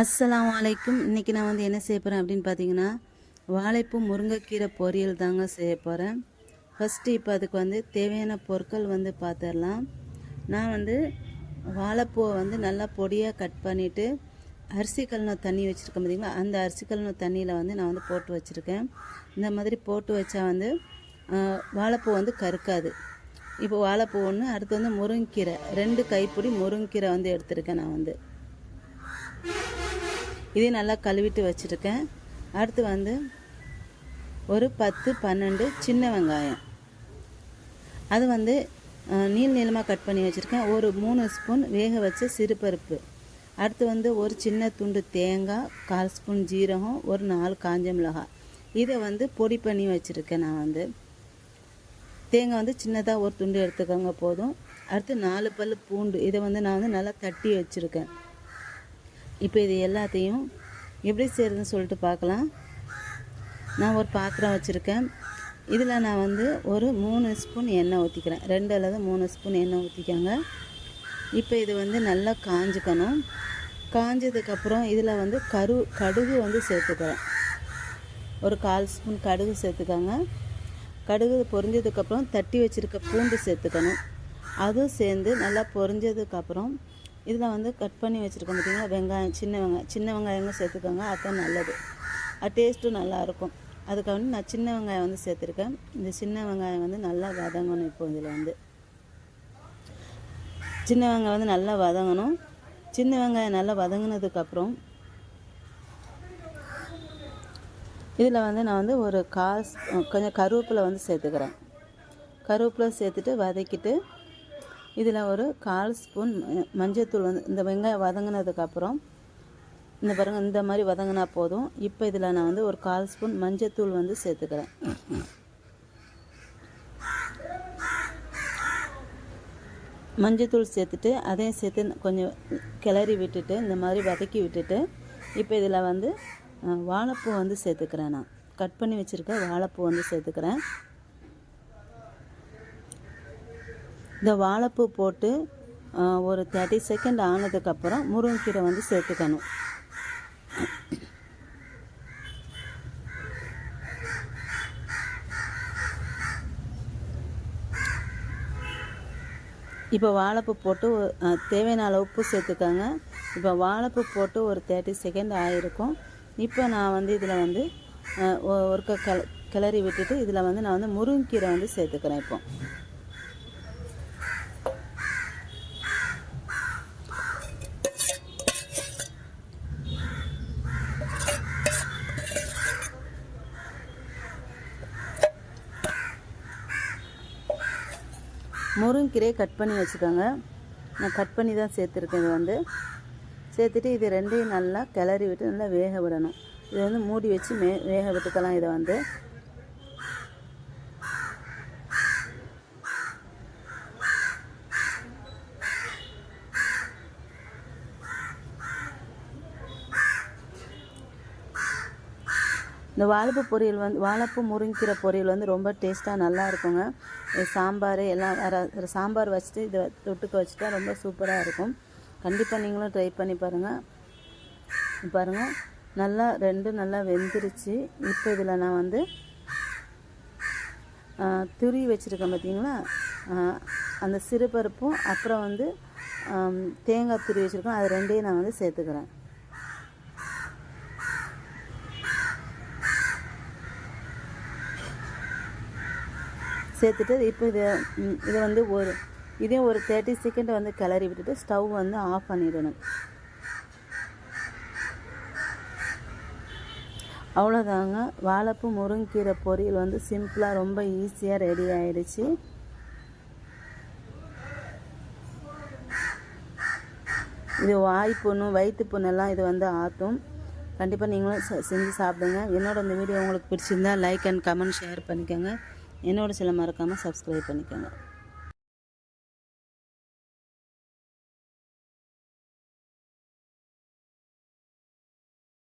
அஸ்லாம் வலைக்கும் இன்றைக்கி நான் வந்து என்ன செய்ய போகிறேன் அப்படின்னு பார்த்தீங்கன்னா வாழைப்பூ முருங்கைக்கீரை பொரியல் தாங்க செய்ய போகிறேன் ஃபஸ்ட்டு இப்போ அதுக்கு வந்து தேவையான பொருட்கள் வந்து பார்த்துடலாம் நான் வந்து வாழைப்பூவை வந்து நல்லா பொடியாக கட் பண்ணிவிட்டு அரிசி கழுன தண்ணி வச்சுருக்கேன் பார்த்திங்களா அந்த அரிசி கழுன தண்ணியில் வந்து நான் வந்து போட்டு வச்சுருக்கேன். இந்த மாதிரி போட்டு வச்சா வந்து வாழைப்பூ வந்து கருக்காது. இப்போ வாழைப்பூ ஒன்று அடுத்து வந்து முருங்கீரை ரெண்டு கைப்பிடி முருங்கீரை வந்து எடுத்திருக்கேன் நான் வந்து. இதையும் நல்லா கழுவிட்டு வச்சுருக்கேன். அடுத்து வந்து ஒரு பத்து பன்னெண்டு சின்ன வெங்காயம். அது வந்து நீள் நீளமாக கட் பண்ணி வச்சுருக்கேன். ஒரு மூணு ஸ்பூன் வேக வச்ச சிறுபருப்பு. அடுத்து வந்து ஒரு சின்ன துண்டு தேங்காய் கால் ஸ்பூன் ஜீரகம் ஒரு நாலு காஞ்ச மிளகாய். இதை வந்து பொடி பண்ணி வச்சுருக்கேன் நான் வந்து. தேங்காய் வந்து சின்னதாக ஒரு துண்டு எடுத்துக்கோங்க போதும். அடுத்து நாலு பல் பூண்டு. இதை வந்து நான் வந்து நல்லா தட்டி வச்சுருக்கேன். இப்போ இது எல்லாத்தையும் எப்படி செய்கிறதுன்னு சொல்லிட்டு பார்க்கலாம். நான் ஒரு பாத்திரம் வச்சுருக்கேன். இதில் நான் வந்து ஒரு மூணு ஸ்பூன் எண்ணெய் ஊற்றிக்கிறேன் ரெண்டு அல்லது மூணு ஸ்பூன் எண்ணெய் ஊற்றிக்கோங்க இப்போ இது வந்து நல்லா காஞ்சிக்கணும். காஞ்சதுக்கப்புறம் இதில் வந்து கரு கடுகு வந்து சேர்த்துக்கிறேன். ஒரு கால் ஸ்பூன் கடுகு சேர்த்துக்கோங்க. கடுகு பொரிஞ்சதுக்கப்புறம் தட்டி வச்சுருக்க பூண்டு சேர்த்துக்கணும். அதுவும் சேர்ந்து நல்லா பொரிஞ்சதுக்கப்புறம் இதில் வந்து கட் பண்ணி வச்சுருக்கோம் பார்த்திங்கன்னா வெங்காயம் சின்ன வெங்காயம் சின்ன வெங்காயங்க சேர்த்துக்கோங்க. அதுதான் நல்லது. அது டேஸ்ட்டும் நல்லாயிருக்கும். அதுக்காக வந்து நான் சின்ன வெங்காயம் வந்து சேர்த்துருக்கேன். இந்த சின்ன வெங்காயம் வந்து நல்லா வதங்கணும் இப்போ இதில் வந்து. சின்ன வெங்காயம் வந்து நல்லா வதங்கணும். சின்ன வெங்காயம் நல்லா வதங்கினதுக்கப்புறம் இதில் வந்து நான் வந்து ஒரு காசு கொஞ்சம் கருவேப்பிலை வந்து சேர்த்துக்கிறேன். கருவேப்பிலை சேர்த்துட்டு வதக்கிட்டு இதில் ஒரு கால் ஸ்பூன் மஞ்சத்தூள் வந்து இந்த வெங்காயம் வதங்கினதுக்கப்புறம் இந்த பாருங்கள் இந்த மாதிரி வதங்கினா போதும். இப்போ இதில் நான் வந்து ஒரு கால் ஸ்பூன் மஞ்சத்தூள் வந்து சேர்த்துக்கிறேன். மஞ்சத்தூள் சேர்த்துட்டு அதையும் சேர்த்து கொஞ்சம் கிளறி விட்டுட்டு இந்த மாதிரி வதக்கி விட்டுட்டு இப்போ இதில் வந்து வாழைப்பூ வந்து சேர்த்துக்கிறேன் நான். கட் பண்ணி வச்சுருக்க வாழைப்பூ வந்து சேர்த்துக்கிறேன். இந்த வாழைப்பூ போட்டு ஒரு தேர்ட்டி செகண்ட் ஆனதுக்கப்புறம் முருங்கைக்கீரை வந்து சேர்த்துக்கணும். இப்போ வாழைப்பூ போட்டு தேவையான அளவு உப்பு சேர்த்துக்கோங்க. இப்போ வாழைப்பூ போட்டு ஒரு தேர்ட்டி செகண்ட் ஆகிருக்கும் இப்போ நான் வந்து இதில் வந்து ஒரு ஒ- ஒருக்க கிள கிளறி விட்டுட்டு இதில் வந்து நான் வந்து முருங்கைக்கீரை வந்து சேர்த்துக்கிறேன் இப்போ. முருங்கீரையை கட் பண்ணி வச்சுக்கோங்க. நான் கட் பண்ணி தான் சேர்த்துருக்கேன் இது வந்து. சேர்த்துட்டு இது ரெண்டையும் நல்லா கிளறி விட்டு நல்லா வேக விடணும். இதை வந்து மூடி வச்சு மே வேக விட்டுக்கலாம் இதை வந்து. இந்த வாழைப்பூ பொரியல் வந்து வாழைப்பூ முருங்கீரை பொரியல் வந்து ரொம்ப டேஸ்ட்டாக நல்லா இருக்குங்க சாம்பார் எல்லாம் வேறு சாம்பார் வச்சுட்டு இதை தொட்டுக்க வச்சுட்டா ரொம்ப சூப்பராக இருக்கும். கண்டிப்பாக நீங்களும் ட்ரை பண்ணி பாருங்கள் பாருங்கள் நல்லா ரெண்டு நல்லா வெந்துருச்சு. இப்போ இதில் நான் வந்து துருவி வச்சுருக்கேன் பார்த்தீங்களா அந்த சிறுபருப்பும் அப்புறம் வந்து தேங்காய் துருவி வச்சுருக்கோம். அது ரெண்டையும் நான் வந்து சேர்த்துக்கிறேன். சேர்த்துட்டு இப்போ இதை இதை வந்து ஒரு இதையும் ஒரு தேர்ட்டி செகண்ட் வந்து கிளறி விட்டுட்டு ஸ்டவ் வந்து ஆஃப் பண்ணிடணும். அவ்வளோதாங்க வாழைப்பூ முருங்கீரை பொரியல் வந்து சிம்பிளாக ரொம்ப ஈஸியாக ரெடி ஆயிடுச்சு. இது வாய் புண்ணு வயிற்று புண்ணெல்லாம் இது வந்து ஆற்றும் கண்டிப்பாக நீங்களும் செஞ்சு சாப்பிடுங்க. என்னோட இந்த வீடியோ உங்களுக்கு பிடிச்சிருந்தா லைக் அண்ட் கமெண்ட் ஷேர் பண்ணிக்கோங்க. என்னோட சில மறக்காமல் சப்ஸ்கிரைப் பண்ணிக்கோங்க.